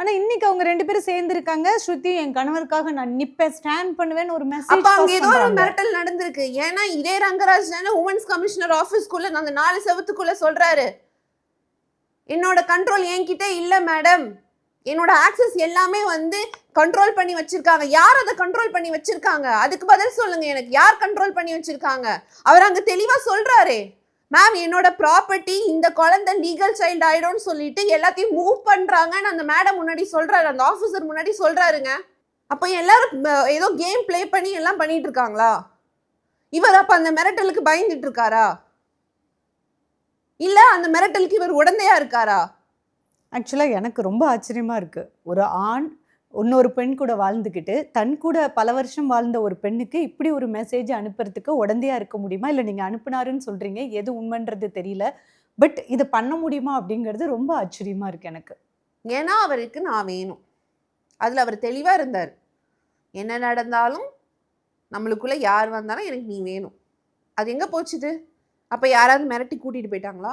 ஆனா இன்னைக்கு அவங்க ரெண்டு பேரும் சேர்ந்து இருக்காங்க ஸ்ருதி என் கணவருக்காக நான் நிப்பேன். ஸ்டாண்ட் பண்ணுவேன்னு ஒரு அப்ப அங்க ஏதோ ஒரு மெசேஜ் மிரட்டல் நடந்திருக்கு. ஏன்னா இதே ரங்கராஜ் தானே உமன்ஸ் கமிஷனர் ஆபீஸ்க்குள்ள அந்த நாலு செவத்துக்குள்ள சொல்றாரு. என்னோட கண்ட்ரோல் என்கிட்ட இல்ல மேடம் என்னோட ஆக்சஸ் எல்லாமே வந்து கண்ட்ரோல் பண்ணி வச்சிருக்காங்க. யார் அதை கண்ட்ரோல் பண்ணி வச்சிருக்காங்க? அதுக்கு பதில் சொல்லுங்க எனக்கு. யார் கண்ட்ரோல் பண்ணி வச்சிருக்காங்க? அவர் அங்க தெளிவா சொல்றாரே. மேம் என்னோட ப்ராப்பர்ட்டி இந்த குழந்தை லீகல் சைல்டு ஆயிடும்னு சொல்லிட்டு எல்லாத்தையும் மூவ் பண்ணுறாங்கன்னு அந்த மேடம் முன்னாடி சொல்கிறாரு அந்த ஆஃபீஸர் முன்னாடி சொல்கிறாருங்க அப்போ எல்லாரும் ஏதோ கேம் ப்ளே பண்ணி எல்லாம் பண்ணிட்டு இருக்காங்களா? இவர் அப்போ அந்த மிரட்டலுக்கு பயந்துட்டு இருக்காரா? இல்லை அந்த மிரட்டலுக்கு இவர் உடந்தையா இருக்காரா? ஆக்சுவலாக எனக்கு ரொம்ப ஆச்சரியமாக இருக்குது ஒரு ஆண் இன்னொரு பெண் கூட வாழ்ந்துக்கிட்டு தன் கூட பல வருஷம் வாழ்ந்த ஒரு பெண்ணுக்கு இப்படி ஒரு மெசேஜ் அனுப்புறதுக்கு உடந்தையா இருக்க முடியுமா? இல்லை நீங்க அனுப்புனாருன்னு சொல்றீங்க எது உண்மைன்றது தெரியல. பட் இதை பண்ண முடியுமா அப்படிங்கிறது ரொம்ப ஆச்சரியமா இருக்கு எனக்கு. ஏன்னா அவருக்கு நான் வேணும். அதுல அவர் தெளிவா இருந்தார். என்ன நடந்தாலும் நம்மளுக்குள்ள யார் வந்தாலும் எனக்கு நீ வேணும். அது எங்க போச்சுது? அப்போ யாராவது மிரட்டி கூட்டிட்டு போயிட்டாங்களா?